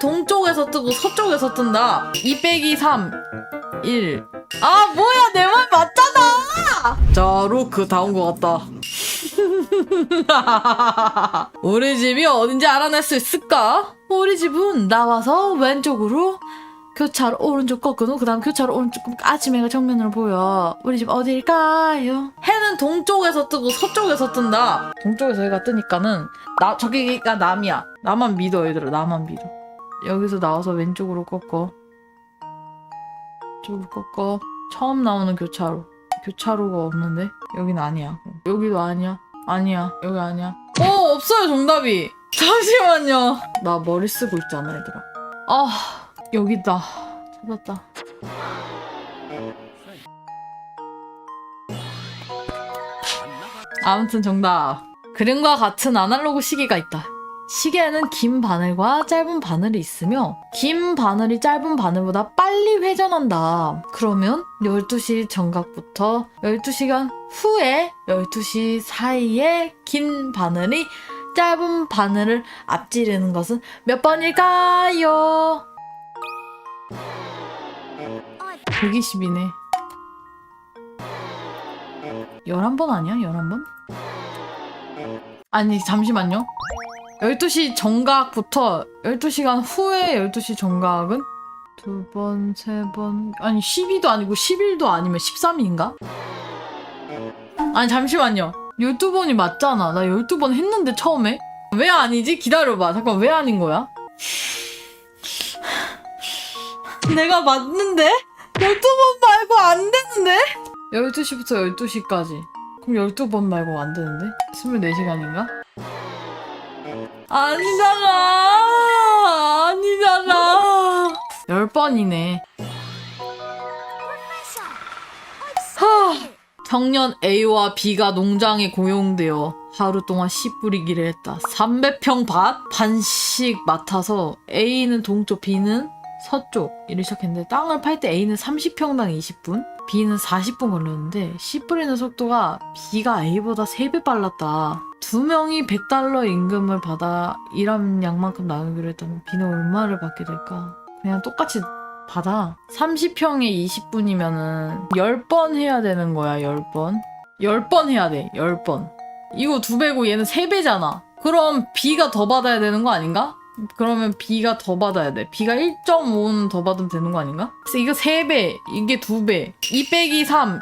동쪽에서 뜨고 서쪽에서 뜬다. 2 빼기 3, 1. 아, 뭐야, 내 말 맞잖아! 자, 루크 다온 것 같다. 우리 집이 어딘지 알아낼 수 있을까? 우리 집은 나와서 왼쪽으로 교차로 오른쪽 꺾은 후 그다음 교차로 오른쪽 아침해가 정면으로 보여. 우리 집 어딜까요? 해는 동쪽에서 뜨고 서쪽에서 뜬다. 동쪽에서 해가 뜨니까는 나 저기가 남이야. 나만 믿어 얘들아. 나만 믿어. 여기서 나와서 왼쪽으로 꺾어. 쪽으로 꺾어. 처음 나오는 교차로. 교차로가 없는데 여긴 아니야. 여기도 아니야. 아니야. 여기 아니야. 어 없어요 정답이. 잠시만요. 나 머리 쓰고 있잖아 얘들아. 아 여기다. 찾았다. 아무튼 정답. 그림과 같은 아날로그 시계가 있다. 시계에는 긴 바늘과 짧은 바늘이 있으며 긴 바늘이 짧은 바늘보다 빨리 회전한다. 그러면 12시 정각부터 12시간 후에 12시 사이에 긴 바늘이 짧은 바늘을 앞지르는 것은 몇 번일까요? 120이네. 11번 아니야? 11번? 아니, 잠시만요. 12시 정각부터 12시간 후에 12시 정각은 두 번, 세 번, 아니 12도 아니고 11도 아니면 13일인가? 아니 잠시만요. 12번이 맞잖아. 나 12번 했는데 처음에? 왜 아니지? 기다려봐. 잠깐 왜 아닌 거야? 내가 맞는데? 12번 말고 안 되는데? 12시부터 12시까지. 그럼 12번 말고 안 되는데? 24시간인가? 아니잖아. 아니잖아. 10번이네. 하. 청년 A와 B가 농장에 고용되어 하루 동안 씨 뿌리기를 했다. 300평 밭 반씩 맡아서 A는 동쪽, B는 서쪽 일을 시작했는데 땅을 팔 때 A는 30평당 20분, B는 40분 걸렸는데 씨 뿌리는 속도가 B가 A보다 3배 빨랐다. 두 명이 100달러 임금을 받아 일한 양만큼 나누기로 했다면 B는 얼마를 받게 될까? 그냥 똑같이 받아. 30평에 20분이면은 10번 해야 되는 거야, 10번. 10번 해야 돼, 10번. 이거 두 배고 얘는 세 배잖아. 그럼 B가 더 받아야 되는 거 아닌가? 그러면 B가 더 받아야 돼. B가 1.5는 더 받으면 되는 거 아닌가? 이거 3배, 이게 2배. 2 빼기 3,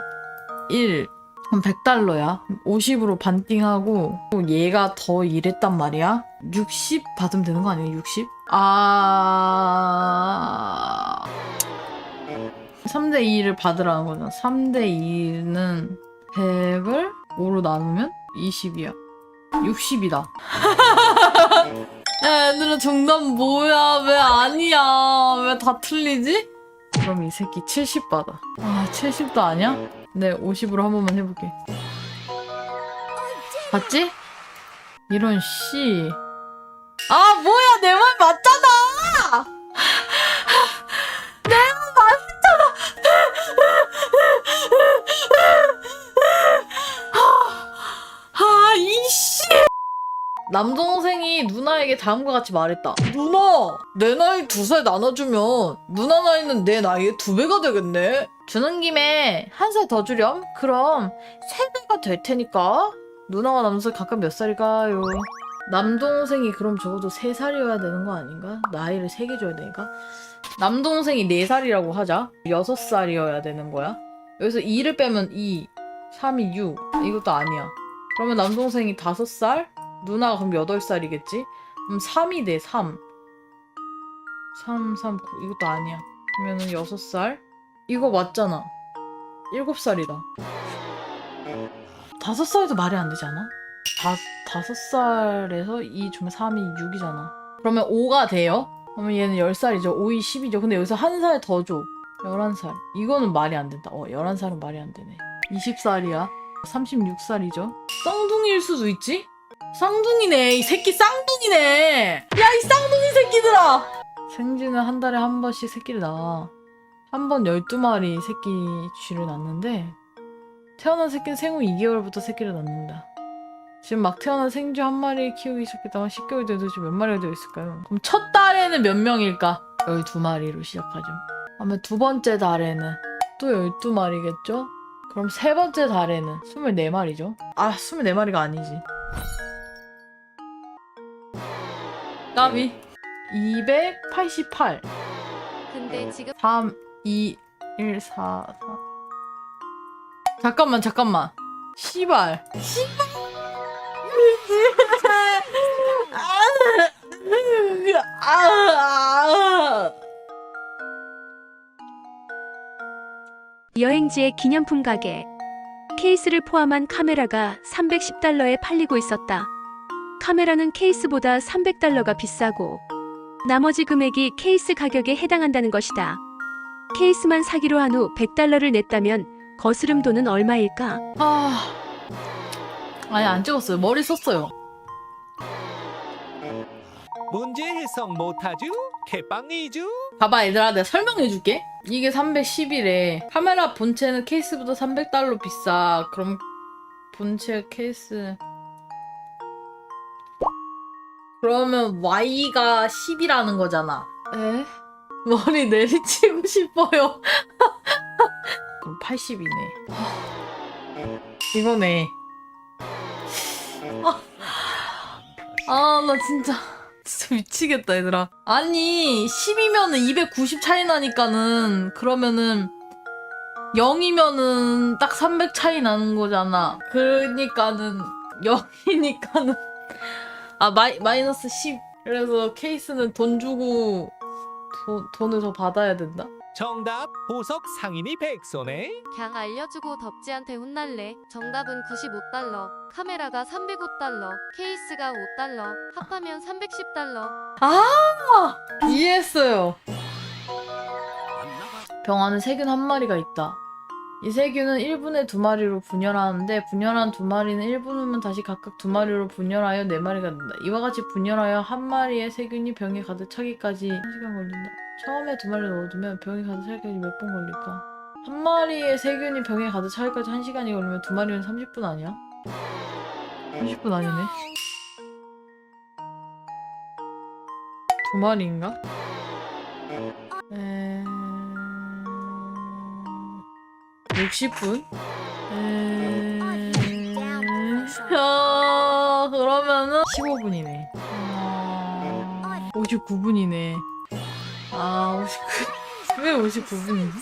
1. 그럼 100달러야. 50으로 반띵하고 또 얘가 더 일했단 말이야. 60 받으면 되는 거 아니야? 60? 아... 3대 2를 받으라는 거잖아. 3대 2는 100을 5로 나누면 20이야. 60이다. 야, 얘들아 정답 뭐야? 왜 아니야? 왜 다 틀리지? 그럼 이 새끼 70 받아. 아, 70도 아니야? 네, 50으로 한 번만 해볼게. 봤지? 이런 씨. 아, 뭐야? 내 말 맞잖아! 남동생이 누나에게 다음과 같이 말했다. 누나! 내 나이 두 살 나눠주면 누나 나이는 내 나이의 두 배가 되겠네? 주는 김에 한 살 더 주렴? 그럼 세 배가 될 테니까? 누나와 남동생 각각 몇 살일까요? 남동생이 그럼 적어도 세 살이어야 되는 거 아닌가? 나이를 세 개 줘야 되니까? 남동생이 네 살이라고 하자. 여섯 살이어야 되는 거야. 여기서 2를 빼면 2, 3이 6. 이것도 아니야. 그러면 남동생이 다섯 살? 누나가 그럼 8살이겠지? 그럼 3이 돼, 3. 3, 3, 9. 이것도 아니야. 그러면은 6살? 이거 맞잖아. 7살이다. 5살도 말이 안 되지 않아? 다, 5살에서 2 주면 3이 6이잖아. 그러면 5가 돼요? 그러면 얘는 10살이죠. 5이 10이죠. 근데 여기서 한 살 더 줘. 11살. 이거는 말이 안 된다. 어, 11살은 말이 안 되네. 20살이야. 36살이죠. 쌍둥이일 수도 있지? 쌍둥이네. 이 새끼 쌍둥이네. 야, 이 쌍둥이 새끼들아. 생쥐는 한 달에 한 번씩 새끼를 낳아. 한 번 12마리 새끼 쥐를 낳는데 태어난 새끼는 생후 2개월부터 새끼를 낳는다. 지금 막 태어난 생쥐 한 마리 키우기 시작했다가 10개월 된 도대체 몇 마리가 되어 있을까요? 그럼 첫 달에는 몇 명일까? 12마리로 시작하죠. 그러면 두 번째 달에는 또 12마리겠죠? 그럼 세 번째 달에는 24마리죠? 아, 24마리가 아니지. 까비. 288. 근데 지금 3, 2, 1, 4, 4. 잠깐만, 잠깐만. 씨발. 씨발. 아, 아, 여행지의 기념품 가게. 케이스를 포함한 카메라가 310달러에 팔리고 있었다. 카메라는 케이스보다 300달러가 비싸고 나머지 금액이 케이스 가격에 해당한다는 것이다. 케이스만 사기로 한 후 100달러를 냈다면 거스름 돈은 얼마일까? 아. 아니, 안 찍었어요. 머리 썼어요. 문제 해석 못하죠? 개빵이죠? 봐봐 얘들아 내가 설명해줄게 이게 310이래 카메라 본체는 케이스보다 300달러 비싸 그럼 본체 케이스 그러면 Y가 10이라는 거잖아. 에? 머리 내리치고 싶어요. 그럼 80이네. 이거네. 아 나 진짜 진짜 미치겠다 얘들아. 아니 10이면은 290 차이 나니까는 그러면은 0이면은 딱 300 차이 나는 거잖아. 그러니까는 0이니까는 아 마이, 마이너스 10 그래서 케이스는 돈 주고 돈, 돈을 더 받아야 된다? 정답 보석 상인이 백소네 그냥 알려주고 덥지한테 혼날래. 정답은 95달러. 카메라가 305달러. 케이스가 5달러. 합하면 310달러. 아 이해했어요 병 안에 세균 한 마리가 있다 이 세균은 1분에 두 마리로 분열하는데 분열한 두 마리는 1분 후면 다시 각각 두 마리로 분열하여 네 마리가 된다. 이와 같이 분열하여 한 마리의 세균이 병에 가득 차기까지 1시간 걸린다. 처음에 두 마리를 넣어두면 병이 가득 차기까지 몇분 걸릴까? 한 마리의 세균이 병에 가득 차기까지 1시간이 걸리면 두 마리는 30분 아니야? 30분 아니네. 두 마리인가? 에... 60분? 에... 야, 그러면은 15분이네. 아... 59분이네. 아, 59... 왜 59분이지?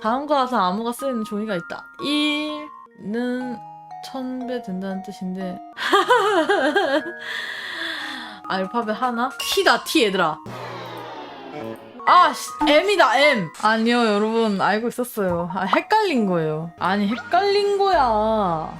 다음과 같은 암호가 쓰이는 종이가 있다. 1는 1000배 된다는 뜻인데 알파벳 하나? T다 T 얘들아 아 씨, M이다 M. 아니요 여러분. 알고 있었어요. 아 헷갈린 거예요. 아니 헷갈린 거야